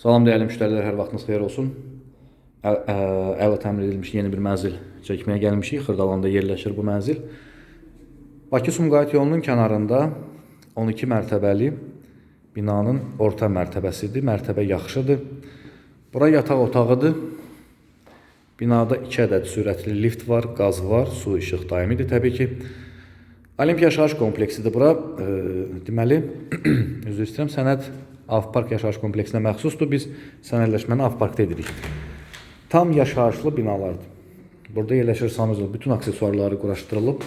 Salam dəyərli müştərilər, hər vaxtınız xeyir olsun. Əl, ə, əla təmir edilmiş yeni bir mənzil çəkməyə gəlmişik. Xırdalanda yerləşir bu mənzil. Bakı-Sumqayıt yolunun kənarında 12 mərtəbəli binanın orta mərtəbəsidir. Mərtəbə yaxşıdır. Bura yataq otağıdır. Binada 2 ədəd sürətli lift var, qaz var, su, işıq daimidir təbii ki. Olimpiya yaşayış kompleksidir bura. E, deməli, üzr istəyirəm, sənəd Avpark yaşayış kompleksinə məxsusdur. Biz sənədləşməni Avparkda edirik. Tam yaşayışlı binalardır. Burada yerləşir sanuzel, bütün aksesuarları quraşdırılıb.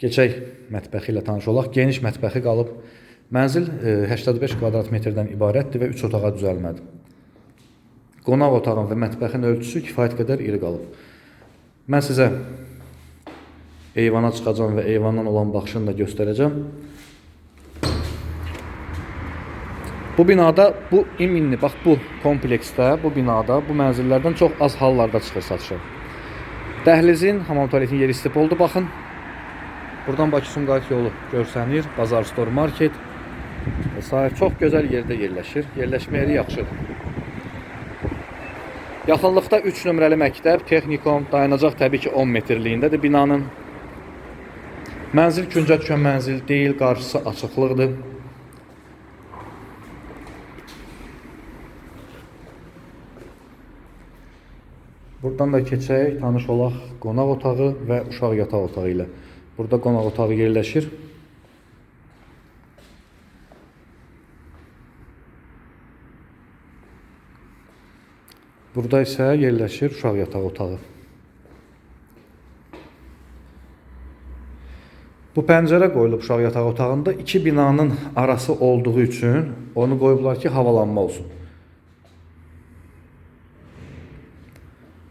Keçək mətbəxi ilə tanış olaq. Geniş mətbəxi qalıb. Mənzil e, 85 kvadrat metrdən ibarətdir və 3 otağa düzəlmədir. Qonaq otağın və mətbəxin ölçüsü kifayət qədər iri qalıb. Mən sizə eyvana çıxacağam və eyvandan olan baxışını da göstərəcəm. Bu binada bu iminli, bax bu kompleksdə, bu binada, bu mənzillərdən çox az hallarda çıxır satışa. Dəhlizin, hamam tualetin yeri istip oldu baxın. Buradan Bakı-Sumqayıt yolu görsənir, Bazar Store Market və sair çox gözəl yerdə yerləşir. Yerləşmə yeri yaxşıdır. Yaxınlıqda 3 nömrəli məktəb, texnikum, dayanacaq təbii ki 10 metrliyindədir binanın. Mənzil küncə düşən mənzil deyil, qarşısı açıqlıqdır. Buradan da keçək, tanış olaq qonaq otağı və uşaq yataq otağı ilə. Burada qonaq otağı yerləşir. Burada isə yerləşir uşaq yataq otağı. Bu pəncərə qoyulub uşaq yataq otağında iki binanın arası olduğu üçün onu qoyublar ki, havalanma olsun.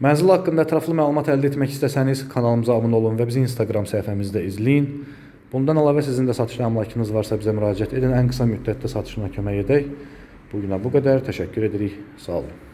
Mənzil haqqında ətraflı məlumat əldə etmək istəsəniz kanalımıza abunə olun və bizi Instagram səhifəmizdə izləyin. Bundan əlavə sizin də satışlı əmlakınız varsa bizə müraciət edin. Ən qısa müddətdə satışına kömək edək. Bu günə bu qədər. Təşəkkür edirik. Sağ olun.